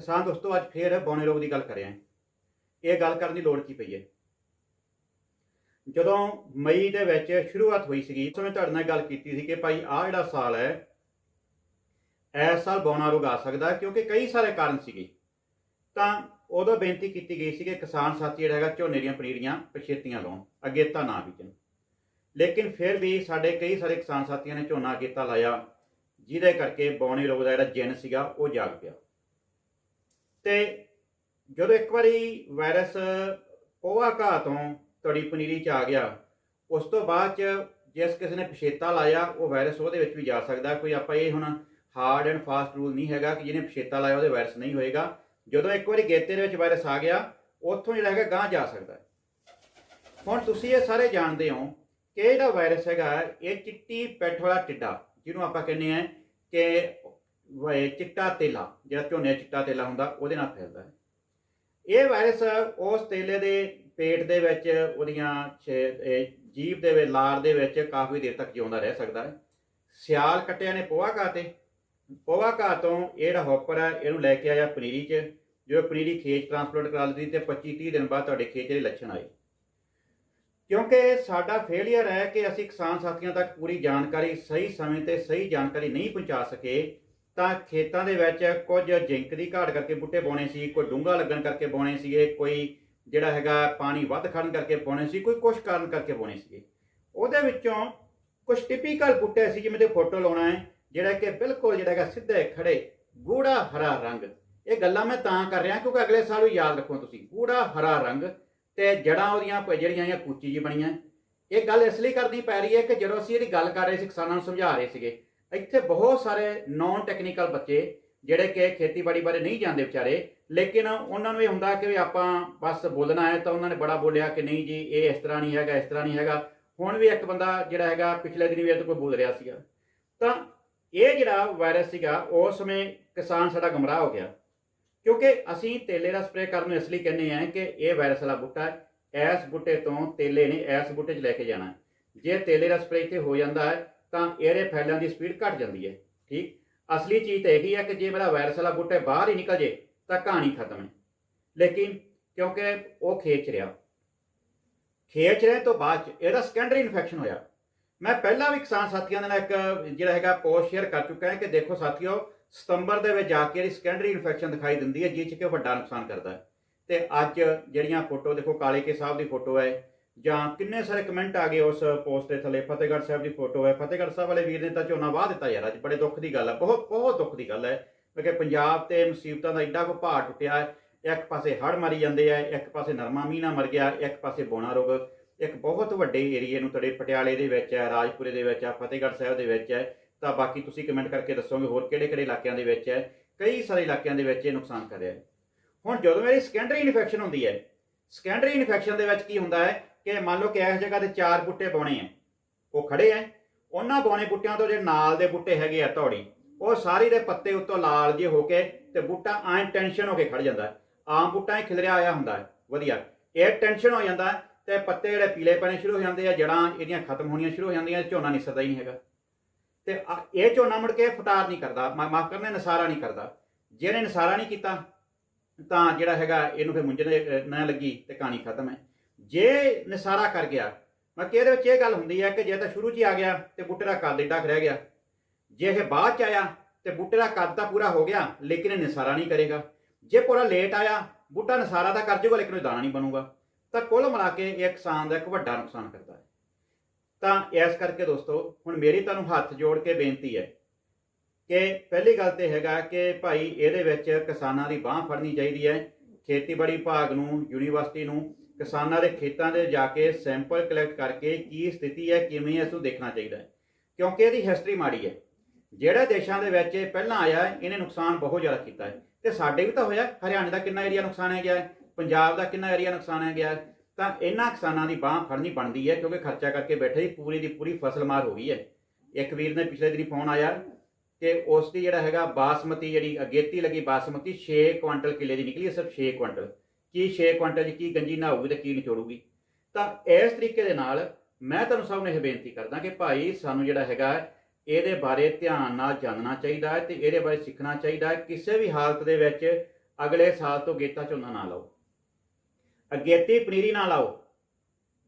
ਕਿਸਾਨ ਦੋਸਤੋ, ਅੱਜ ਫੇਰ ਬੌਣੇ ਰੋਗ ਦੀ ਗੱਲ ਕਰ ਰਹੇ ਹਾਂ। ਇਹ ਗੱਲ ਕਰਨ ਦੀ ਲੋੜ ਕੀ ਪਈ ਹੈ? ਜਦੋਂ ਮਈ ਦੇ ਵਿੱਚ ਸ਼ੁਰੂਆਤ ਹੋਈ ਸੀਗੀ, ਉਸ ਸਮੇਂ ਤੁਹਾਡੇ ਨਾਲ ਗੱਲ ਕੀਤੀ ਸੀ ਕਿ ਭਾਈ, ਆਹ ਜਿਹੜਾ ਸਾਲ ਹੈ, ਇਸ ਸਾਲ ਬੌਣਾ ਰੋਗ ਆ ਸਕਦਾ ਕਿਉਂਕਿ ਕਈ ਸਾਰੇ ਕਾਰਨ ਸੀਗੇ। ਤਾਂ ਉਦੋਂ ਬੇਨਤੀ ਕੀਤੀ ਗਈ ਸੀ ਕਿ ਕਿਸਾਨ ਸਾਥੀ ਜਿਹੜਾ ਹੈਗਾ ਝੋਨੇ ਦੀਆਂ ਪਨੀਰੀਆਂ, ਪਛੇਤੀਆਂ ਲਾਉਣ, ਅਗੇਤਾ ਨਾ ਬੀਜਣ। ਲੇਕਿਨ ਫਿਰ ਵੀ ਸਾਡੇ ਕਈ ਸਾਰੇ ਕਿਸਾਨ ਸਾਥੀਆਂ ਨੇ ਝੋਨਾ ਅਗੇਤਾ ਲਾਇਆ, ਜਿਹਦੇ ਕਰਕੇ ਬੌਣੇ ਰੋਗ ਦਾ ਜਿਹੜਾ ਜਿੰਨ ਸੀਗਾ, ਉਹ ਜਾਗ ਪਿਆ। ਤੇ ਜਦੋਂ ਇੱਕ ਵਾਰੀ ਵਾਇਰਸ ਪੋਹਾ ਘਾਹ ਤੋਂ ਤੜੀ ਪਨੀਰੀ ਚ ਆ ਗਿਆ, ਉਸ ਤੋਂ ਬਾਅਦ ਚ ਜਿਸ ਕਿਸੇ ਨੇ ਪਛੇਤਾ ਲਾਇਆ, ਉਹ ਵਾਇਰਸ ਉਹਦੇ ਵਿੱਚ ਵੀ ਜਾ ਸਕਦਾ। ਕੋਈ ਆਪਾਂ ਇਹ ਹੁਣ ਹਾਰਡ ਐਂਡ ਫਾਸਟ ਰੂਲ ਨਹੀਂ ਹੈਗਾ ਕਿ ਜਿਹਨੇ ਪਛੇਤਾ ਲਾਇਆ ਉਹਦੇ ਵਾਇਰਸ ਨਹੀਂ ਹੋਏਗਾ। ਜਦੋਂ ਇੱਕ ਵਾਰੀ ਗੇਤੇ ਦੇ ਵਿੱਚ ਵਾਇਰਸ ਆ ਗਿਆ, ਉੱਥੋਂ ਜਿਹੜਾ ਹੈਗਾ ਗਾਂ ਜਾ ਸਕਦਾ ਹੁਣ ਤੁਸੀਂ ਇਹ ਸਾਰੇ ਜਾਣਦੇ ਹੋ ਕਿ ਜਿਹੜਾ ਵਾਇਰਸ ਹੈਗਾ, ਇਹ ਚਿੱਟੀ ਪੈਠ ਵਾਲਾ ਟਿੱਡਾ, ਜਿਹਨੂੰ ਆਪਾਂ ਕਹਿੰਦੇ ਆ ਕਿ ਚਿੱਟਾ ਤੇਲਾ, ਜਿਹੜਾ ਝੋਨੇ ਚਿੱਟਾ ਤੇਲਾ ਹੁੰਦਾ, ਉਹਦੇ ਨਾਲ ਫੈਲਦਾ ਹੈ। ਇਹ ਵਾਇਰਸ ਉਸ ਤੇਲੇ ਦੇ ਪੇਟ ਦੇ ਵਿੱਚ, ਉਹਦੀਆਂ ਛੇ- ਜੀਭ ਦੇ ਵਿੱਚ ਲਾਰ ਦੇ ਵਿੱਚ ਕਾਫੀ ਦੇਰ ਤੱਕ ਜਿਉਂਦਾ ਰਹਿ ਸਕਦਾ ਹੈ। ਸਿਆਲ ਕੱਟਿਆ ਨੇ ਪੋਹਾ ਘਾਹ ਤੇ। ਪੋਹਾ ਘਾਹ ਤੋਂ ਇਹ ਜਿਹੜਾ ਹੌਪਰ ਹੈ, ਇਹਨੂੰ ਲੈ ਕੇ ਆਇਆ ਪਨੀਰੀ 'ਚ, ਜੋ ਪਨੀਰੀ ਖੇਤ ਟ੍ਰਾਂਸਪਲਾਂਟ ਕਰਾ ਲਈ ਤੇ 25 30 ਦਿਨ ਬਾਅਦ ਤੁਹਾਡੇ ਖੇਤ ਦੇ ਲੱਛਣ ਆਏ। ਕਿਉਂਕਿ ਸਾਡਾ ਫੇਲਿਅਰ ਹੈ ਕਿ ਅਸੀਂ ਕਿਸਾਨ ਸਾਥੀਆਂ ਤੱਕ ਪੂਰੀ ਜਾਣਕਾਰੀ, ਸਹੀ ਸਮੇਂ ਤੇ ਸਹੀ ਜਾਣਕਾਰੀ ਨਹੀਂ ਪਹੁੰਚਾ ਸਕੇ ਤਾਂ ਖੇਤਾਂ ਦੇ ਵਿੱਚ ਕੁਝ ਜਿੰਕ ਦੀ ਘਾਟ ਕਰਕੇ ਬੂਟੇ ਪਾਉਣੇ ਸੀ, ਕੋਈ ਡੂੰਘਾ ਲੱਗਣ ਕਰਕੇ ਪਾਉਣੇ ਸੀਗੇ, ਕੋਈ ਜਿਹੜਾ ਹੈਗਾ ਪਾਣੀ ਵੱਧ ਖੜਨ ਕਰਕੇ ਪਾਉਣੇ ਸੀ, ਕੋਈ ਕੁਛ ਕਾਰਨ ਕਰਕੇ ਪਾਉਣੇ ਸੀਗੇ। ਉਹਦੇ ਵਿੱਚੋਂ ਕੁਝ ਟਿਪੀਕਲ ਬੂਟੇ ਸੀ, ਜਿਵੇਂ ਤੇ ਫੋਟੋ ਲਾਉਣਾ ਹੈ, ਜਿਹੜਾ ਕਿ ਬਿਲਕੁਲ ਜਿਹੜਾ ਹੈਗਾ ਸਿੱਧੇ ਖੜੇ ਗੂੜਾ ਹਰਾ ਰੰਗ। ਇਹ ਗੱਲਾਂ ਮੈਂ ਤਾਂ ਕਰ ਰਿਹਾ ਕਿਉਂਕਿ ਅਗਲੇ ਸਾਲ ਵੀ ਯਾਦ ਰੱਖੋ ਤੁਸੀਂ, ਗੂੜਾ ਹਰਾ ਰੰਗ ਤੇ ਜੜਾਂ ਉਹਦੀਆਂ ਜਿਹੜੀਆਂ ਇਹ ਕੁੱਚੀ ਜੀ ਬਣੀਆਂ। ਇਹ ਗੱਲ ਇਸ ਲਈ ਕਰਨੀ ਪੈ ਰਹੀ ਹੈ ਕਿ ਜਦੋਂ ਅਸੀਂ ਇਹਦੀ ਗੱਲ ਕਰ ਰਹੇ ਸੀ, ਕਿਸਾਨਾਂ ਨੂੰ ਸਮਝਾ ਰਹੇ ਸੀਗੇ ਇੱਥੇ ਬਹੁਤ ਸਾਰੇ ਨਾਨ ਟੈਕਨੀਕਲ ਬੱਚੇ ਜਿਹੜੇ ਕਿ ਖੇਤੀਬਾੜੀ ਬਾਰੇ ਨਹੀਂ ਜਾਣਦੇ ਵਿਚਾਰੇ, ਲੇਕਿਨ ਉਹਨਾਂ ਨੂੰ ਇਹ ਹੁੰਦਾ ਕਿ ਵੀ ਆਪਾਂ ਬਸ ਬੋਲਣਾ ਹੈ ਤਾਂ ਉਹਨਾਂ ਨੇ ਬੜਾ ਬੋਲਿਆ ਕਿ ਨਹੀਂ ਜੀ, ਇਹ ਇਸ ਤਰ੍ਹਾਂ ਨਹੀਂ ਹੈਗਾ, ਇਸ ਤਰ੍ਹਾਂ ਨਹੀਂ ਹੈਗਾ। ਹੁਣ ਵੀ ਇੱਕ ਬੰਦਾ ਜਿਹੜਾ ਹੈਗਾ ਪਿਛਲੇ ਦਿਨੀ ਵੀ ਇਹ ਤੋਂ ਕੋਈ ਬੋਲ ਰਿਹਾ ਸੀਗਾ। ਤਾਂ ਇਹ ਜਿਹੜਾ ਵਾਇਰਸ ਸੀਗਾ, ਉਸ ਸਮੇਂ ਕਿਸਾਨ ਸਾਡਾ ਗਮਰਾਹ ਹੋ ਗਿਆ। ਕਿਉਂਕਿ ਅਸੀਂ ਤੇਲੇ ਦਾ ਸਪਰੇਅ ਕਰਨ ਨੂੰ ਇਸ ਲਈ ਕਹਿੰਦੇ ਆ ਕਿ ਇਹ ਵਾਇਰਸ ਵਾਲਾ ਬੂਟਾ ਹੈ। ਇਸ ਬੂਟੇ ਤੋਂ ਤੇਲੇ ਨੇ ਇਸ ਬੂਟੇ 'ਚ ਲੈ ਕੇ ਜਾਣਾ ਜੇ ਤੇਲੇ ਦਾ ਸਪਰੇਅ ਇੱਥੇ ਹੋ ਜਾਂਦਾ ਹੈ ਤਾਂ ਇਹਦੇ ਫੈਲਣ ਦੀ ਸਪੀਡ ਘਟ ਜਾਂਦੀ ਹੈ, ਠੀਕ? ਅਸਲੀ ਚੀਜ਼ ਤਾਂ ਇਹੀ ਹੈ ਕਿ ਜੇ ਮੇਰਾ ਵਾਇਰਸ ਵਾਲਾ ਬੂਟੇ ਬਾਹਰ ਹੀ ਨਿਕਲ ਜੇ, ਤਾਂ ਕਹਾਣੀ ਖਤਮ ਹੈ। ਲੇਕਿਨ ਕਿਉਂਕਿ ਉਹ ਖੇਚ ਰਿਹਾ, ਖੇਚ ਰਹੇ ਤੋਂ ਬਾਅਦ 'ਚ ਇਹਦਾ ਸੈਕੰਡਰੀ ਇਨਫੈਕਸ਼ਨ ਹੋਇਆ। ਮੈਂ ਪਹਿਲਾਂ ਵੀ ਕਿਸਾਨ ਸਾਥੀਆਂ ਦੇ ਨਾਲ ਇੱਕ, ਜਿਹੜਾ ਹੈਗਾ ਪੋਸਟ ਸ਼ੇਅਰ ਕਰ ਚੁੱਕਾ ਹਾਂ ਕਿ ਦੇਖੋ ਸਾਥੀਓ, ਸਤੰਬਰ ਦੇ ਵਿੱਚ ਜਾ ਕੇ ਇਹਦੀ ਸੈਕੰਡਰੀ ਇਨਫੈਕਸ਼ਨ ਦਿਖਾਈ ਦਿੰਦੀ ਹੈ ਜਿਸ 'ਚ ਕਿ ਵੱਡਾ ਨੁਕਸਾਨ ਕਰਦਾ ਹੈ। ਤੇ ਅੱਜ ਜਿਹੜੀਆਂ ਫੋਟੋ, ਦੇਖੋ ਕਾਲੇ ਕੇ ਸਾਹਿਬ ਦੀ ਫੋਟੋ ਹੈ ਜਾਂ ਕਿੰਨੇ ਸਾਰੇ ਕਮੈਂਟ ਆ ਗਏ ਉਸ ਪੋਸਟ ਦੇ ਥੱਲੇ? ਫਤਿਹਗੜ੍ਹ ਸਾਹਿਬ ਦੀ ਫੋਟੋ ਹੈ। ਫਤਿਹਗੜ੍ਹ ਸਾਹਿਬ ਵਾਲੇ ਵੀਰ ਨੇ ਤਾਂ ਝੋਨਾ ਵਾਹ ਦਿੱਤਾ ਯਾਰ ਅੱਜ। ਬੜੇ ਦੁੱਖ ਦੀ ਗੱਲ ਹੈ। ਬਹੁਤ ਬਹੁਤ ਦੁੱਖ ਦੀ ਗੱਲ ਹੈ। ਕਿਉਂਕਿ ਪੰਜਾਬ ਤੇ ਮੁਸੀਬਤਾਂ ਦਾ ਐਡਾ ਕੋ ਭਾਰ ਟੁੱਟਿਆ ਹੈ। ਇੱਕ ਪਾਸੇ ਹੜ੍ਹ ਮਰੀ ਜਾਂਦੇ ਆ, ਇੱਕ ਪਾਸੇ ਨਰਮਾ ਮੀਨਾ ਮਰ ਗਿਆ, ਇੱਕ ਪਾਸੇ ਬੋਣਾ ਰੋਗ। ਇੱਕ ਬਹੁਤ ਵੱਡੇ ਏਰੀਏ ਨੂੰ ਤੁਹਾਡੇ ਪਟਿਆਲੇ ਦੇ ਵਿੱਚ ਹੈ, ਰਾਜਪੁਰੇ ਦੇ ਵਿੱਚ ਹੈ, ਫਤਿਹਗੜ੍ਹ ਸਾਹਿਬ ਦੇ ਵਿੱਚ ਹੈ। ਤਾਂ ਬਾਕੀ ਤੁਸੀਂ ਕਮੈਂਟ ਕਰਕੇ ਦੱਸੋਗੇ ਹੋਰ ਕਿਹੜੇ ਕਿਹੜੇ ਇਲਾਕਿਆਂ ਦੇ ਵਿੱਚ ਹੈ। ਕਈ ਸਾਰੇ ਇਲਾਕਿਆਂ ਦੇ ਵਿੱਚ ਇਹ ਨੁਕਸਾਨ ਕਰਿਆ ਹੁਣ ਜਦੋਂ ਮੇਰੀ ਸੈਕੰਡਰੀ ਇਨਫੈਕਸ਼ਨ ਹੁੰਦੀ ਹੈ ਸੈਕੰਡਰੀ ਇਨਫੈਕਸ਼ਨ ਦੇ ਵਿੱਚ ਕੀ ਹੁੰਦਾ ਹੈ? ਕਿ ਮੰਨ ਲਓ ਕਿ ਇਸ ਜਗ੍ਹਾ ਤੇ ਚਾਰ ਬੂਟੇ ਪਾਉਣੇ ਆ, ਉਹ ਖੜੇ ਆ। ਉਹਨਾਂ ਬੌਣੇ ਬੂਟਿਆਂ ਤੋਂ ਜਿਹੜੇ ਨਾਲ ਦੇ ਬੂਟੇ ਹੈਗੇ ਆ ਧੌੜੀ, ਉਹ ਸਾਰੀ ਦੇ ਪੱਤੇ ਉੱਤੋਂ ਲਾਲ ਜੇ ਹੋ ਕੇ ਤੇ ਬੂਟਾ ਐਂ ਟੈਨਸ਼ਨ ਹੋ ਕੇ ਖੜ ਜਾਂਦਾ ਆਮ ਬੂਟਾ ਹੀ ਖਿਲਰਿਆ ਆਇਆ ਹੁੰਦਾ ਹੈ। ਵਧੀਆ। ਇਹ ਟੈਨਸ਼ਨ ਹੋ ਜਾਂਦਾ ਹੈ ਤੇ ਪੱਤੇ ਜਿਹੜੇ ਪੀਲੇ ਪੈਣੇ ਸ਼ੁਰੂ ਹੋ ਜਾਂਦੇ ਆ ਜੜਾਂ ਇਹਦੀਆਂ ਖਤਮ ਹੋਣੀਆਂ ਸ਼ੁਰੂ ਹੋ ਜਾਂਦੀਆਂ ਝੋਨਾ ਨਿਸਰਦਾ ਹੀ ਨਹੀਂ ਹੈਗਾ। ਤੇ ਇਹ ਝੋਨਾ ਮੁੜ ਕੇ ਫਟਾਰ ਨਹੀਂ ਕਰਦਾ ਮਾਫ ਕਰਨਾ ਨਸਾਰਾ ਨਹੀਂ ਕਰਦਾ। ਜਿਹਨੇ ਨਸਾਰਾ ਨਹੀਂ ਕੀਤਾ, ਤਾਂ ਜਿਹੜਾ ਹੈਗਾ ਇਹਨੂੰ ਫਿਰ ਮੁੰਜਣੇ ਨਾ ਲੱਗੀ ਤੇ ਕਹਾਣੀ ਖਤਮ ਹੈ। ਜੇ ਨਿਸਾਰਾ ਕਰ ਗਿਆ, ਮੈਂ ਕਿ ਇਹਦੇ ਵਿੱਚ ਇਹ ਗੱਲ ਹੁੰਦੀ ਹੈ ਕਿ ਜੇ ਤਾਂ ਸ਼ੁਰੂ 'ਚ ਹੀ ਆ ਗਿਆ ਤੇ ਬੂਟੇ ਦਾ ਕੱਦ ਏਡਾ ਕੁ ਰਹਿ ਗਿਆ। ਜੇ ਇਹ ਬਾਅਦ 'ਚ ਆਇਆ ਤੇ ਬੂਟੇ ਦਾ ਕੱਦ ਤਾਂ ਪੂਰਾ ਹੋ ਗਿਆ, ਲੇਕਿਨ ਇਹ ਨਸਾਰਾ ਨਹੀਂ ਕਰੇਗਾ। ਜੇ ਪੂਰਾ ਲੇਟ ਆਇਆ, ਬੂਟਾ ਨਸਾਰਾ ਤਾਂ ਕਰ ਜੂਗਾ, ਲੇਕਿਨ ਉਹ ਦਾਣਾ ਨਹੀਂ ਬਣੂਗਾ। ਤਾਂ ਕੁੱਲ ਮਿਲਾ ਕੇ ਇਹ ਕਿਸਾਨ ਦਾ ਇੱਕ ਵੱਡਾ ਨੁਕਸਾਨ ਕਰਦਾ ਹੈ। ਤਾਂ ਇਸ ਕਰਕੇ ਦੋਸਤੋ, ਹੁਣ ਮੇਰੀ ਤੁਹਾਨੂੰ ਹੱਥ ਜੋੜ ਕੇ ਬੇਨਤੀ ਹੈ ਕਿ ਪਹਿਲੀ ਗੱਲ ਤੇ ਹੈਗਾ ਕਿ ਭਾਈ ਇਹਦੇ ਵਿੱਚ ਕਿਸਾਨਾਂ ਦੀ ਬਾਹ ਫੜਨੀ ਚਾਹੀਦੀ ਹੈ। ਖੇਤੀਬਾੜੀ ਵਿਭਾਗ ਨੂੰ, ਯੂਨੀਵਰਸਿਟੀ ਨੂੰ ਕਿਸਾਨਾਂ ਦੇ ਖੇਤਾਂ ਦੇ ਜਾ ਕੇ ਸੈਂਪਲ ਕਲੈਕਟ ਕਰਕੇ ਕੀ ਸਥਿਤੀ ਹੈ, ਕਿਵੇਂ ਹੈ ਇਸ ਨੂੰ ਦੇਖਣਾ ਚਾਹੀਦਾ ਹੈ। ਕਿਉਂਕਿ ਇਹਦੀ ਹਿਸਟਰੀ ਮਾੜੀ ਹੈ। ਜਿਹੜੇ ਦੇਸ਼ਾਂ ਦੇ ਵਿੱਚ ਇਹ ਪਹਿਲਾਂ ਆਇਆ ਇਹਨੇ ਨੁਕਸਾਨ ਬਹੁਤ ਜ਼ਿਆਦਾ ਕੀਤਾ ਹੈ। ਤੇ ਸਾਡੇ ਵੀ ਤਾਂ ਹੋਇਆ ਹਰਿਆਣੇ ਦਾ ਕਿੰਨਾ ਏਰੀਆ ਨੁਕਸਾਨਿਆ ਗਿਆ ਹੈ, ਪੰਜਾਬ ਦਾ ਕਿੰਨਾ ਏਰੀਆ ਨੁਕਸਾਨਿਆ ਗਿਆ ਤਾਂ ਇਹਨਾਂ ਕਿਸਾਨਾਂ ਦੀ ਬਾਹ ਫੜਨੀ ਬਣਦੀ ਹੈ, ਕਿਉਂਕਿ ਖਰਚਾ ਕਰਕੇ ਬੈਠੇ ਹੀ ਪੂਰੀ ਦੀ ਪੂਰੀ ਫਸਲ ਮਾਰ ਹੋ ਗਈ ਹੈ। ਇੱਕ ਵੀਰ ਨੇ ਪਿਛਲੇ ਦਿਨੀ ਫੋਨ ਆਇਆ ਕਿ ਉਸ ਦੀ ਜਿਹੜਾ ਹੈਗਾ ਬਾਸਮਤੀ ਜਿਹੜੀ ਅਗੇਤੀ ਲੱਗੀ ਬਾਸਮਤੀ 6 ਕੁਇੰਟਲ ਕਿੱਲੇ ਦੀ ਨਿਕਲੀ ਹੈ, ਸਿਰਫ 6 ਕੁਇੰਟਲ। ਕੀ 6 ਕੁਇੰਟਲ 'ਚ ਕੀ ਗੰਜੀ ਨਾ ਹੋਊਗੀ ਤੇ ਕੀ ਨਿਚੋੜੂਗੀ? ਤਾਂ ਇਸ ਤਰੀਕੇ ਦੇ ਨਾਲ ਮੈਂ ਤੁਹਾਨੂੰ ਸਭ ਨੂੰ ਇਹ ਬੇਨਤੀ ਕਰਦਾ ਕਿ ਭਾਈ ਸਾਨੂੰ ਜਿਹੜਾ ਹੈਗਾ, ਇਹਦੇ ਬਾਰੇ ਧਿਆਨ ਨਾਲ ਜਾਣਨਾ ਚਾਹੀਦਾ ਹੈ ਤੇ ਇਹਦੇ ਬਾਰੇ ਸਿੱਖਣਾ ਚਾਹੀਦਾ ਹੈ। ਕਿਸੇ ਵੀ ਹਾਲਤ ਦੇ ਵਿੱਚ ਅਗਲੇ ਸਾਲ ਤੋਂ ਗੇਤਾ ਝੋਨਾ ਨਾ ਲਾਓ। ਅਗੇਤੀ ਪਨੀਰੀ ਨਾ ਲਾਓ।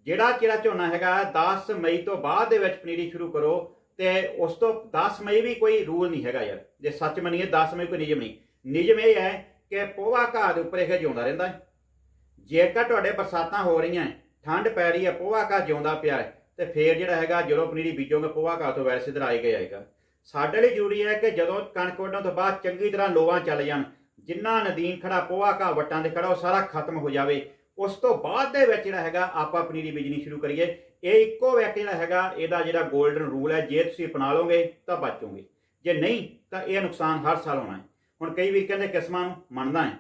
ਜਿਹੜਾ ਜਿਹੜਾ ਝੋਨਾ ਹੈਗਾ 10 ਮਈ ਤੋਂ ਬਾਅਦ ਦੇ ਵਿੱਚ ਪਨੀਰੀ ਸ਼ੁਰੂ ਕਰੋ ਤੇ ਉਸ ਤੋਂ 10 ਮਈ ਵੀ ਕੋਈ ਰੂਲ ਨਹੀਂ ਹੈਗਾ ਯਾਰ। ਜੇ ਸੱਚ ਮੰਨੀਏ 10 ਮਈ ਕੋਈ ਨਿਯਮ ਨਹੀਂ। ਨਿਯਮ ਇਹ ਹੈ ਕਿ ਪੋਹਾ ਘਾਹ ਦੇ ਉੱਪਰ ਇਹ ਜਿਉਂਦਾ ਰਹਿੰਦਾ ਹੈ। ਜੇਕਰ ਤੁਹਾਡੇ ਬਰਸਾਤਾਂ ਹੋ ਰਹੀਆਂ ਠੰਡ ਪੈ ਰਹੀ ਹੈ, ਪੋਹਾ ਘਾਹ ਜਿਉਂਦਾ ਪਿਆ ਹੈ, ਤੇ ਫੇਰ ਜਿਹੜਾ ਹੈਗਾ ਜਦੋਂ ਪਨੀਰੀ ਬੀਜੋਗੇ ਪੋਹਾ ਘਾਹ ਤੋਂ ਵੈਸੇ ਇਧਰ ਆਏਗਾ ਹੀ ਆਏਗਾ ਸਾਡੇ ਲਈ ਜ਼ਰੂਰੀ ਹੈ ਕਿ ਜਦੋਂ ਕਣਕ ਵੱਢਣ ਤੋਂ ਬਾਅਦ ਚੰਗੀ ਤਰ੍ਹਾਂ ਲੋਵਾਂ ਚੱਲ ਜਾਣ, ਜਿੰਨਾ ਨਦੀਨ ਖੜਾ ਪੋਹਾ ਘਾਹ ਵਟਾਂ ਦੇ ਖੜਾ ਉਹ ਸਾਰਾ ਖਤਮ ਹੋ ਜਾਵੇ, ਉਸ ਤੋਂ ਬਾਅਦ ਦੇ ਵਿੱਚ ਜਿਹੜਾ ਹੈਗਾ ਆਪਾਂ ਪਨੀਰੀ ਬੀਜਣੀ ਸ਼ੁਰੂ ਕਰੀਏ। ਇਹ ਇੱਕੋ ਵੈਕ ਜਿਹੜਾ ਹੈਗਾ, ਇਹਦਾ ਜਿਹੜਾ 골ਡਨ ਰੂਲ ਹੈ, ਜੇ ਤੁਸੀਂ ਅਪਣਾ ਲਓਗੇ ਤਾਂ ਬਚੋਗੇ ਜੇ ਨਹੀਂ, ਤਾਂ ਇਹ ਨੁਕਸਾਨ ਹਰ ਸਾਲ ਹੋਣਾ ਹੈ। ਹੁਣ ਕਈ ਵੀ ਕਹਿੰਦੇ ਕਿਸਮਾਂ ਨੂੰ ਮੰਨਦਾ ਹੈ।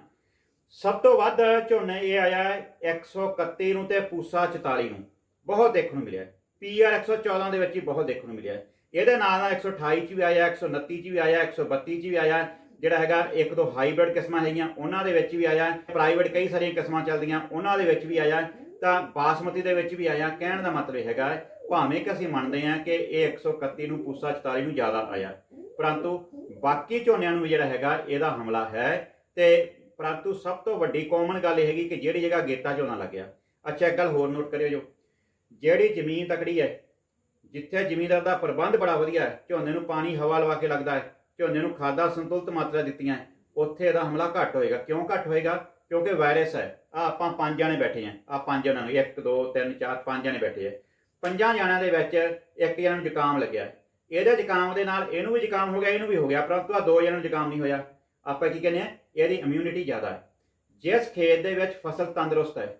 ਸਭ ਤੋਂ ਵੱਧ ਝੋਨੇ ਇਹ ਆਇਆ ਹੈ 131 ਨੂੰ ਤੇ ਪੂਸਾ 44 ਨੂੰ। ਬਹੁਤ ਦੇਖਣ ਨੂੰ ਮਿਲਿਆ ਪੀਆਰ 114 ਦੇ ਵਿੱਚ ਹੀ ਬਹੁਤ ਦੇਖਣ ਨੂੰ ਮਿਲਿਆ ਇਹਦੇ ਨਾਲ ਨਾਲ 128 ਚ ਵੀ ਆਇਆ 129 ਚ ਵੀ ਆਇਆ 132 ਚ ਵੀ ਆਇਆ, ਜਿਹੜਾ ਹੈਗਾ ਇੱਕ ਦੋ ਹਾਈਬ੍ਰਿਡ ਕਿਸਮਾਂ ਹੈਗੀਆਂ, ਉਹਨਾਂ ਦੇ ਵਿੱਚ ਵੀ ਆਇਆ ਪ੍ਰਾਈਵੇਟ ਕਈ ਸਾਰੀਆਂ ਕਿਸਮਾਂ ਚੱਲਦੀਆਂ, ਉਹਨਾਂ ਦੇ ਵਿੱਚ ਵੀ ਆਇਆ ਤਾਂ ਬਾਸਮਤੀ ਦੇ ਵਿੱਚ ਵੀ ਆਇਆ ਕਹਿਣ ਦਾ ਮਤਲਬ ਇਹ ਹੈਗਾ ਭਾਵੇਂ ਕਿ ਅਸੀਂ ਮੰਨਦੇ ਹਾਂ ਕਿ ਇਹ 131 ਨੂੰ ਪੂਸਾ 44 ਨੂੰ ਜ਼ਿਆਦਾ ਆਇਆ ਪਰੰਤੂ ਬਾਕੀ ਝੋਨਿਆਂ ਨੂੰ ਵੀ ਜਿਹੜਾ ਹੈਗਾ, ਇਹਦਾ ਹਮਲਾ ਹੈ ਤੇ ਪਰੰਤੂ ਸਭ ਤੋਂ ਵੱਡੀ ਕਾਮਨ ਗੱਲ ਇਹ ਹੈਗੀ ਕਿ ਜਿਹੜੀ ਜਗ੍ਹਾ ਗੇਤਾ ਝੋਨਾ ਲੱਗਿਆ। ਅੱਛਾ, ਇੱਕ ਗੱਲ ਹੋਰ ਨੋਟ ਕਰਿਓ ਜੋ। ਜਿਹੜੀ ਜ਼ਮੀਨ ਤਕੜੀ ਹੈ, ਜਿੱਥੇ ਜ਼ਮੀਨਦਾਰ ਦਾ ਪ੍ਰਬੰਧ ਬੜਾ ਵਧੀਆ ਹੈ, ਝੋਨੇ ਨੂੰ ਪਾਣੀ, ਹਵਾ ਲਵਾ ਕੇ ਲੱਗਦਾ ਹੈ, ਝੋਨੇ ਨੂੰ ਖਾਦਾਂ ਸੰਤੁਲਿਤ ਮਾਤਰਾ ਦਿੱਤੀਆਂ ਉੱਥੇ ਇਹਦਾ ਹਮਲਾ ਘੱਟ ਹੋਏਗਾ। ਕਿਉਂ ਘੱਟ ਹੋਏਗਾ? ਕਿਉਂਕਿ ਵਾਇਰਸ ਹੈ। ਆ ਆਪਾਂ ਪੰਜ ਜਾਣੇ ਬੈਠੇ ਆ ਆ ਪੰਜ ਜਣਾਂ ਨੂੰ 1 2 3 4 ਪੰਜ ਜਾਣੇ ਬੈਠੇ ਆ ਪੰਜਾਂ ਜਾਣਿਆਂ ਦੇ ਵਿੱਚ ਇੱਕ ਜਣਾ ਨੂੰ ਜ਼ੁਕਾਮ ਲੱਗਿਆ ਇਹਦੇ ਜ਼ੁਕਾਮ ਦੇ ਨਾਲ ਇਹਨੂੰ ਵੀ ਜ਼ੁਕਾਮ ਹੋ ਗਿਆ, ਇਹਨੂੰ ਵੀ ਹੋ ਗਿਆ, ਪਰੰਤੂ ਆ ਦੋ ਜਣਾਂ ਨੂੰ ਜ਼ੁਕਾਮ ਨਹੀਂ ਹੋਇਆ। ਆਪਾਂ ਕੀ ਕਹਿੰਦੇ ਆ ਇਹਦੀ ਇਮਿਊਨਿਟੀ ਜ਼ਿਆਦਾ ਹੈ। ਜਿਸ ਖੇਤ ਦੇ ਵਿੱਚ ਫਸਲ ਤੰਦਰੁਸਤ ਹੈ,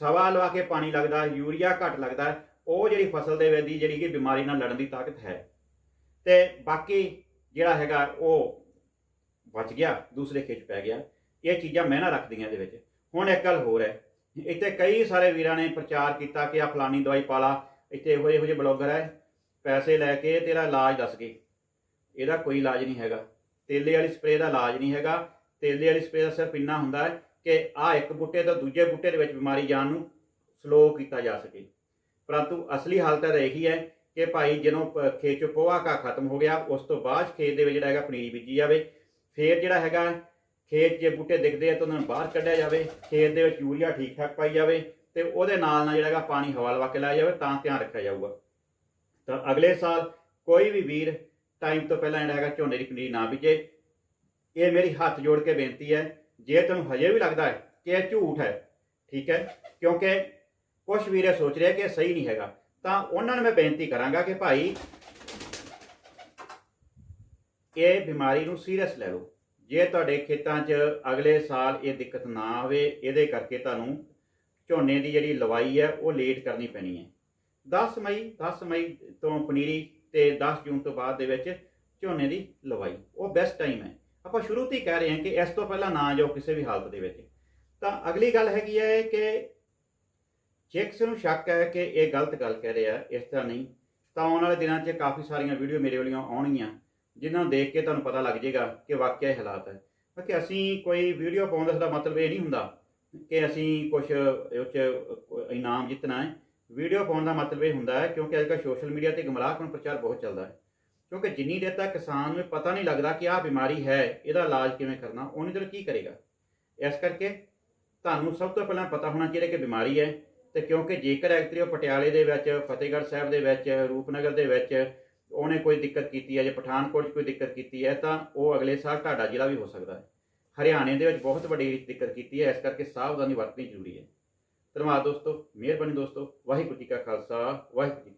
ਸਵਾ ਲਵਾ ਕੇ ਪਾਣੀ ਲੱਗਦਾ ਯੂਰੀਆ ਘੱਟ ਲੱਗਦਾ ਉਹ ਜਿਹੜੀ ਫਸਲ ਦੇ ਵਿੱਚ ਦੀ ਜਿਹੜੀ ਕਿ ਬਿਮਾਰੀ ਨਾਲ ਲੜਨ ਦੀ ਤਾਕਤ ਹੈ। ਤੇ ਬਾਕੀ ਜਿਹੜਾ ਹੈਗਾ ਉਹ ਬਚ ਗਿਆ, ਦੂਸਰੇ ਖੇਤ 'ਚ ਪੈ ਗਿਆ। ਇਹ ਚੀਜ਼ਾਂ ਮਹਿਨਾ ਰੱਖਦੀਆਂ ਇਹਦੇ ਵਿੱਚ। ਹੁਣ ਇੱਕ ਗੱਲ ਹੋਰ ਹੈ, ਇੱਥੇ ਕਈ ਸਾਰੇ ਵੀਰਾਂ ਨੇ ਪ੍ਰਚਾਰ ਕੀਤਾ ਕਿ ਆ ਫਲਾਨੀ ਦਵਾਈ ਪਾ ਲਾ ਇੱਥੇ ਇਹੋ ਜਿਹੇ ਇਹੋ ਜਿਹੇ ਬਲੌਗਰ ਹੈ, ਪੈਸੇ ਲੈ ਕੇ ਤੇਰਾ ਇਲਾਜ ਦੱਸ ਗਏ ਇਹਦਾ ਕੋਈ ਇਲਾਜ ਨਹੀਂ ਹੈਗਾ। ਤੇਲੇ ਵਾਲੀ ਸਪਰੇਅ ਦਾ ਇਲਾਜ ਨਹੀਂ ਹੈਗਾ। ਤੇਲੇ ਵਾਲੀ ਸਪਰੇਅ ਦਾ ਸਿਰਫ ਇੰਨਾ ਹੁੰਦਾ ਹੈ ਕਿ ਆ ਇੱਕ ਬੂਟੇ ਤੋਂ ਦੂਜੇ ਬੂਟੇ ਦੇ ਵਿੱਚ ਬਿਮਾਰੀ ਜਾਣ ਨੂੰ ਸਲੋ ਕੀਤਾ ਜਾ ਸਕੇ। ਪਰੰਤੂ ਅਸਲੀ ਹਾਲਤ ਤਾਂ ਇਹੀ ਹੈ ਕਿ ਭਾਈ ਜਦੋਂ ਪ- ਖੇਤ ਚੋਂ ਪੋਹਾ ਕਾ ਖਤਮ ਹੋ ਗਿਆ, ਉਸ ਤੋਂ ਬਾਅਦ ਖੇਤ ਦੇ ਵਿੱਚ ਜਿਹੜਾ ਹੈਗਾ ਪਨੀਰੀ ਬੀਜੀ ਜਾਵੇ। ਫੇਰ ਜਿਹੜਾ ਹੈਗਾ ਖੇਤ ਜੇ ਬੂਟੇ ਦਿਖਦੇ ਆ ਤਾਂ ਉਹਨਾਂ ਨੂੰ ਬਾਹਰ ਕੱਢਿਆ ਜਾਵੇ। ਖੇਤ ਦੇ ਵਿੱਚ ਯੂਰੀਆ ਠੀਕ ਠਾਕ ਪਾਈ ਜਾਵੇ ਤੇ ਉਹਦੇ ਨਾਲ ਨਾਲ ਜਿਹੜਾ ਹੈਗਾ ਪਾਣੀ ਹਵਾ ਲਵਾ ਕੇ ਲਾਇਆ ਜਾਵੇ ਤਾਂ ਧਿਆਨ ਰੱਖਿਆ ਜਾਊਗਾ। ਤਾਂ ਅਗਲੇ ਸਾਲ ਕੋਈ ਵੀ ਵੀਰ ਟਾਈਮ ਤੋਂ ਪਹਿਲਾਂ ਜਿਹੜਾ ਹੈਗਾ ਝੋਨੇ ਦੀ ਪਨੀਰੀ ਨਾ ਬੀਜੇ। ਇਹ ਮੇਰੀ ਹੱਥ ਜੋੜ ਕੇ ਬੇਨਤੀ ਹੈ, ਜੇ ਤੁਹਾਨੂੰ ਹਜੇ ਵੀ ਲੱਗਦਾ ਹੈ ਕਿ ਇਹ ਝੂਠ ਹੈ, ਠੀਕ ਹੈ, ਕਿਉਂਕਿ ਕੁਝ ਵੀਰ ਇਹ ਸੋਚ ਰਿਹਾ ਕਿ ਇਹ ਸਹੀ ਨਹੀਂ ਹੈਗਾ, ਤਾਂ ਉਹਨਾਂ ਨੂੰ ਮੈਂ ਬੇਨਤੀ ਕਰਾਂਗਾ ਕਿ ਭਾਈ ਇਹ ਬਿਮਾਰੀ ਨੂੰ ਸੀਰੀਅਸ ਲੈ ਲਓ। ਜੇ ਤੁਹਾਡੇ ਖੇਤਾਂ 'ਚ ਅਗਲੇ ਸਾਲ ਇਹ ਦਿੱਕਤ ਨਾ ਆਵੇ, ਇਹਦੇ ਕਰਕੇ ਤੁਹਾਨੂੰ ਝੋਨੇ ਦੀ ਜਿਹੜੀ ਲਵਾਈ ਹੈ, ਉਹ ਲੇਟ ਕਰਨੀ ਪੈਣੀ ਹੈ। 10 ਮਈ 10 ਮਈ ਤੋਂ ਪਨੀਰੀ ਤੇ 10 ਜੂਨ ਤੋਂ ਬਾਅਦ ਦੇ ਵਿੱਚ ਝੋਨੇ ਦੀ ਲਵਾਈ, ਉਹ ਬੈਸਟ ਟਾਈਮ ਹੈ। ਆਪਾਂ ਸ਼ੁਰੂ ਤੋਂ ਹੀ ਕਹਿ ਰਹੇ ਹਾਂ ਕਿ ਇਸ ਤੋਂ ਪਹਿਲਾਂ ਨਾ ਜਾਓ ਕਿਸੇ ਵੀ ਹਾਲਤ ਦੇ ਵਿੱਚ। ਤਾਂ ਅਗਲੀ ਗੱਲ ਹੈਗੀ ਹੈ ਕਿ ਜੇ ਕਿਸੇ ਨੂੰ ਸ਼ੱਕ ਹੈ ਕਿ ਇਹ ਗਲਤ ਗੱਲ ਕਹਿ ਰਿਹਾ, ਇਸ ਤਰ੍ਹਾਂ ਨਹੀਂ, ਤਾਂ ਆਉਣ ਵਾਲੇ ਦਿਨਾਂ 'ਚ ਕਾਫੀ ਸਾਰੀਆਂ ਵੀਡੀਓ ਮੇਰੇ ਵੱਲੋਂ ਆਉਣਗੀਆਂ, ਜਿਨ੍ਹਾਂ ਨੂੰ ਦੇਖ ਕੇ ਤੁਹਾਨੂੰ ਪਤਾ ਲੱਗ ਜਾਏਗਾ ਕਿ ਵਾਕਿਆ ਇਹ ਹਾਲਾਤ ਹੈ। ਕਿ ਅਸੀਂ ਕੋਈ ਵੀਡੀਓ ਪਾਉਣ ਦਾ ਮਤਲਬ ਇਹ ਨਹੀਂ ਹੁੰਦਾ ਕਿ ਅਸੀਂ ਕੁਝ ਉਹ 'ਚ ਇਨਾਮ ਜਿੱਤਣਾ ਹੈ। ਵੀਡੀਓ ਪਾਉਣ ਦਾ ਮਤਲਬ ਇਹ ਹੁੰਦਾ ਹੈ ਕਿਉਂਕਿ ਅੱਜਕੱਲ੍ਹ ਸੋਸ਼ਲ ਮੀਡੀਆ ਤੇ ਗਮਰਾਹਕਣ ਪ੍ਰਚਾਰ ਬਹੁਤ ਚੱਲਦਾ ਹੈ। ਕਿਉਂਕਿ ਜਿੰਨੀ ਦੇਰ ਤੱਕ ਕਿਸਾਨ ਨੂੰ ਪਤਾ ਨਹੀਂ ਲੱਗਦਾ ਕਿ ਆਹ ਬਿਮਾਰੀ ਹੈ, ਇਹਦਾ ਇਲਾਜ ਕਿਵੇਂ ਕਰਨਾ ਉਹਨੇ ਦੇਰ ਕੀ ਕਰੇਗਾ? ਇਸ ਕਰਕੇ ਤੁਹਾਨੂੰ ਸਭ ਤੋਂ ਪਹਿਲਾਂ ਪਤਾ ਹੋਣਾ ਚਾਹੀਦਾ ਕਿ ਬਿਮਾਰੀ ਹੈ ਤੇ ਕਿਉਂਕਿ ਜੇਕਰ ਐਕਚੁਅਲੀ ਉਹ ਪਟਿਆਲੇ ਦੇ ਵਿੱਚ, ਫਤਿਹਗੜ੍ਹ ਸਾਹਿਬ ਦੇ ਵਿੱਚ, ਰੂਪਨਗਰ ਦੇ ਵਿੱਚ ਉਹਨੇ ਕੋਈ ਦਿੱਕਤ ਕੀਤੀ ਹੈ ਜਾਂ ਪਠਾਨਕੋਟ 'ਚ ਕੋਈ ਦਿੱਕਤ ਕੀਤੀ ਹੈ, ਤਾਂ ਉਹ ਅਗਲੇ ਸਾਲ ਤੁਹਾਡਾ ਜ਼ਿਲ੍ਹਾ ਵੀ ਹੋ ਸਕਦਾ ਹੈ। ਹਰਿਆਣੇ ਦੇ ਵਿੱਚ ਬਹੁਤ ਵੱਡੀ ਦਿੱਕਤ ਕੀਤੀ ਹੈ, ਇਸ ਕਰਕੇ ਸਾਵਧਾਨੀ ਵਰਤਣੀ ਜ਼ਰੂਰੀ ਹੈ। ਧੰਨਵਾਦ ਦੋਸਤੋ, ਮਿਹਰਬਾਨੀ ਦੋਸਤੋ, ਵਾਹਿਗੁਰੂ ਜੀ ਕਾ ਖਾਲਸਾ, ਵਾਹਿਗੁਰੂ ਜੀ